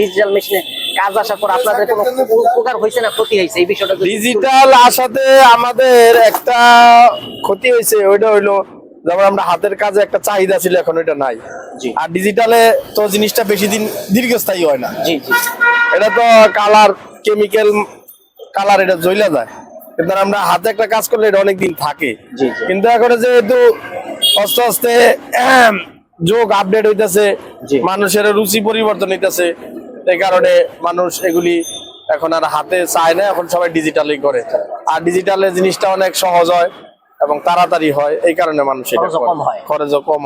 Digital মেশিনে কাজ আসার পর আপনাদের কোনো উপকার হয়েছে না ক্ষতি হয়েছে? এই বিষয়টা ডিজিটাল আসাতে আমাদের একটা ক্ষতি হয়েছে ওইটা হইল যেমন আমরা হাতের কাজে একটা চাহিদা ছিল এখন ওইটা নাই। আর ডিজিটালে তো জিনিসটা বেশি দিন দীর্ঘস্থায়ী হয় না। জি জি। এটা তো কালার কেমিক্যাল কালার এটা জ্বলে যায়। কিন্তু আমরা হাতে একটা কাজ করলে এটা অনেক দিন থাকে। কিন্তু এখন যেহেতু আস্তে আস্তে যোগ আপডেট হইতেছে। মানুষের রুচি পরিবর্তন হইতেছে। এই কারণে মানুষ এগুলি এখন আর হাতে চায় না এখন সবাই ডিজিটালি করে। আর ডিজিটালে জিনিসটা অনেক সহজ হয় এবং তাড়াতাড়ি হয় এই কারণে মানুষ খরচও কম হয়।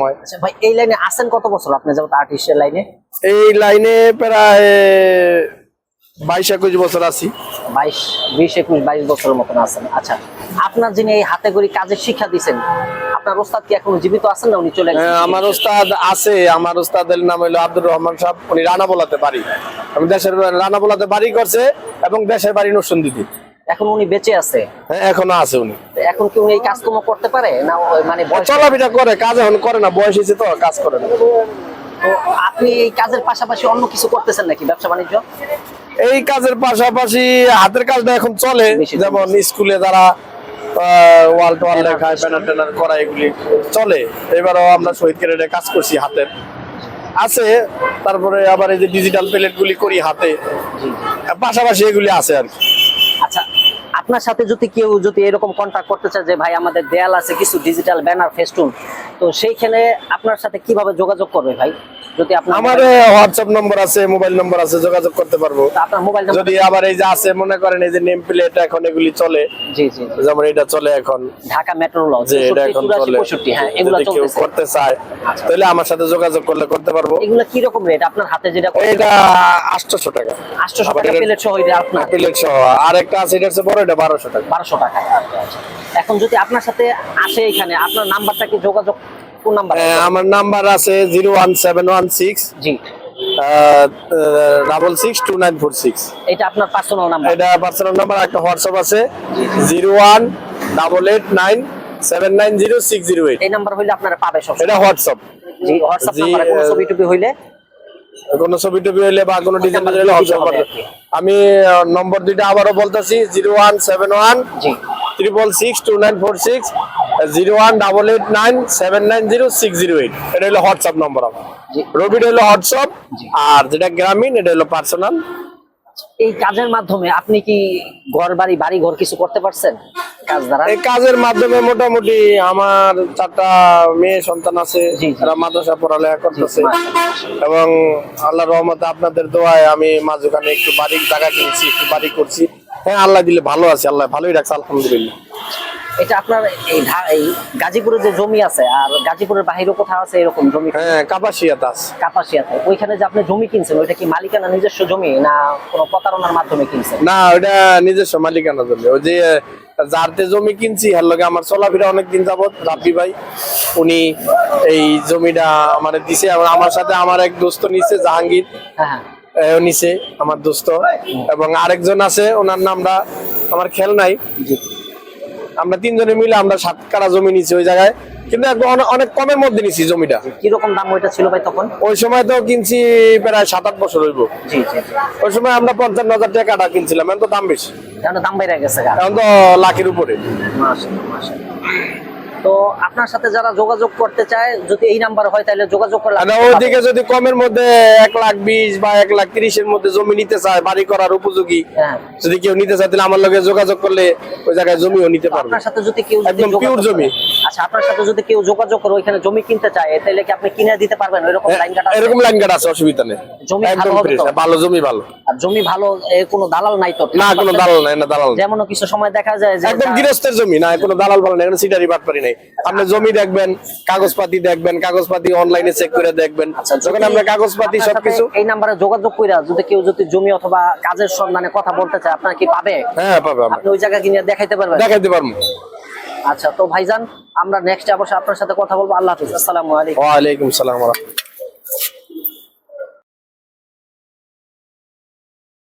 হয়। আচ্ছা ভাই এই লাইনে আছেন কত বছর? আপনি যেমন আর্টিস্টের লাইনে এই লাইনে প্রায় বাইশ একুশ বছর আছি। বাইশ বিশ একুশ বাইশ বছরের মতন আছেন। আচ্ছা আপনার যিনি এই হাতে করে কাজের শিক্ষা দিচ্ছেন আপনার ওস্তাদ কি এখন জীবিত আছেন না উনি চলে গেছেন? আমার ওস্তাদ আছে আমার ওস্তাদের নাম হলো আব্দুর রহমান সাহেব উনি রানা বলাতে বাড়ি। আমি দেশের রানা বলাতে বাড়ি করছে এবং দেশের বাড়ি এখন উনি বেঁচে আছে? হ্যাঁ এখনও আছে উনি। এখন কি উনি এই কাজকর্ম করতে পারে না মানে চলাফেরা করে কাজ এখন করে না বয়স হয়েছে তো কাজ করে না। আপনি এই কাজের পাশাপাশি অন্য কিছু করতেছেন নাকি ব্যবসা বাণিজ্য? এই কাজের পাশাপাশি হাতের কাজটা এখন চলে। যেমন স্কুলে যারা ওয়াল টোয়াল লেখায় ব্যানার ট্যানার করা এগুলি চলে। এবারও আমরা শহীদ ক্যারেটে কাজ করছি হাতের। আছে তারপরে আবার এই যে ডিজিটাল প্লেট গুলি করি হাতে। পাশাপাশি এগুলি আছে আর কি। আচ্ছা আপনার সাথে যদি কেউ যদি এরকম কন্ট্যাক্ট করতে চায় যে ভাই আমাদের দেয়াল আছে কিছু ডিজিটাল ব্যানার ফেস্টুন তো সেইখানে আপনার সাথে কীভাবে যোগাযোগ করবে ভাই? যদি আপনার আমার হোয়াটসঅ্যাপ নম্বর আছে মোবাইল নম্বর আছে যোগাযোগ করতে পারব। আপনার মোবাইল নাম্বার যদি আবার এই যে আছে মনে করেন এই যে নেম প্লেট এখন এগুলি চলে। জি জি জি। যেমন এটা চলে এখন। ঢাকা মেট্রো ল যে এটা এখন চলে। পঁয়ষট্টি হ্যাঁ এগুলো যদি কেউ করতে চায় আচ্ছা। তাহলে আমার সাথে যোগাযোগ করলে করতে পারব। এগুলো কি রকম রেট আপনার হাতে যেটা এটা আটশোশো টাকা। আটশোশো আবার টাকা এটা- প্লেট সহ এটা আপনার। প্লেট সহ। আর একটা আছে এটা হচ্ছে বড় এটা বারোশো টাকা। বারোশো টাকা। আচ্ছা, আচ্ছা। এখন যদি আপনার সাথে আসে এখানে আপনার নাম্বারটা কি যোগাযোগ কোন নাম্বার আমার নাম্বার আছে zero one seven one six জি। Double six two nine four six. এটা আপনার পার্সোনাল নাম্বার এটা পার্সোনাল নাম্বার একটা হোয়াটসঅ্যাপ আছে zero one double eight nine seven nine zero six zero eight. এই নাম্বার হইলে আপনারা পাবে সব এটা হোয়াটসঅ্যাপ জি হোয়াটসঅ্যাপ নাম্বারে কোনো ছবি টবি হইলে? কোনো ছবি টবি হইলে বা কোনো ডিজাইন হইলে হোয়াটসঅ্যাপ আমি নম্বর দুইটা আবারও বলতেছি জিরো ওয়ান সেভেন ওয়ান জি। Triple six two nine four six zero one double eight nine seven nine zero six zero eight এটা হলো হোয়াটসঅ্যাপ নম্বর আমার। জি। রবিটা হলো হোয়াটসঅ্যাপ আর যেটা গ্রামীণ এটা হলো পার্সোনাল এই কাজের মাধ্যমে আপনি কি ঘর বাড়ি বাড়ি ঘর কিছু করতে পারছেন? কাজ দ্বারা? এই কাজের মাধ্যমে মোটামুটি আমার চারটা মেয়ে সন্তান আছে। তারা মাদ্রাসা পড়ালেখা করতেছে। এবং আল্লাহ রহমতে আপনাদের দোয়ায় আমি মাঝখানে একটু বাড়ি জায়গা কিনছি একটু বাড়ি করছি। হ্যাঁ আল্লাহ দিলে ভালো আছে আল্লাহ ভালোই রাখছে আলহামদুলিল্লাহ। এটা আপনার এই এই গাজীপুরে যে জমি আছে আর গাজীপুরের বাহিরে কোথাও আছে এরকম জমি? হ্যাঁ কাপাসিয়াত আছে। কাপাসিয়াতে। ওইখানে যে আপনি জমি কিনছেন ওইটা কি মালিকানা নিজস্ব জমি না কোনো প্রতারণার মাধ্যমে কিনছেন? না ওটা নিজস্ব মালিকানা জমি। ওই যে যারতে জমি কিনছি এর লগে আমার চলাফেরা অনেকদিন যাবত রাব্বি ভাই উনি এই জমিটা আমার দিছে আমার সাথে আমার এক দোস্ত নিছে জাহাঙ্গীর। হ্যাঁ হ্যাঁ। নিছে আমার দোস্ত। এবং আরেকজন আছে ওনার নামটা আমার খেয়াল নাই। আমরা তিনজনে মিলে আমরা সাত কাটা জমি নিছি ওই জায়গায়। কিন্তু অনেক কমের মধ্যে নিছি জমিটা। কীরকম দাম ওইটা ছিল ভাই তখন? ওই সময় তো কিনছি প্রায় সাত আট বছর হইব। ওই সময় আমরা পঞ্চান্ন হাজার টাকা কাটা কিনছিলাম এখন তো দাম বেশি। এখন তো দাম বেড়ে গেছে এখন তো লাখের উপরে। তো আপনার সাথে যারা যোগাযোগ করতে চায় যদি এই নাম্বার হয় তাহলে যোগাযোগ করলে যদি কমের মধ্যে এক লাখ বিশ বা এক লাখ তিরিশের মধ্যে জমি নিতে চায় বাড়ি করার উপযোগী হ্যাঁ যদি কেউ নিতে চায় তাহলে আমার লগে যোগাযোগ করলে ওই জায়গায় জমিও নিতে পারবে আপনার সাথে যদি কেউ একদম pure জমি। আচ্ছা আপনার সাথে যদি কেউ যোগাযোগ করে ওইখানে জমি কিনতে চায় তাহলে কি আপনি কিনে দিতে পারবেন লাইন কাটা? এরকম লাইন কাটা আছে অসুবিধা নেই জমি ভালো হবে তো? ভালো জমি ভালো আর জমি ভালো কোনো দালাল নাই তো না কোনো দালাল নাই না দালাল। যেমন কিছু সময় দেখা যায় যে একদম গৃহস্থের জমি না কোনো দালাল ভালো নাই এখানে সিটারি বাটপারি নাই আপনি জমি দেখবেন কাগজপাতি দেখবেন কাগজপাতি অনলাইনে চেক করে দেখবেন। আচ্ছা, যখন আমরা কাগজপাতি সবকিছু এই নাম্বারে যোগাযোগ কইরা যদি কেউ যদি জমি অথবা কাজের সন্ধানে কথা বলতে চায় আপনার কি পাবে? হ্যাঁ পাবে আমরা। আপনি ওই জায়গা কিনে দেখাইতে পারবেন? দেখাইতে পারব। আচ্ছা তো ভাইজান আমরা নেক্সট অবশ্যই আপনার সাথে কথা বলব। আল্লাহ হাফিজ। আসসালামু আলাইকুম। সালাম ওয়া রাহমাতুল্লাহ।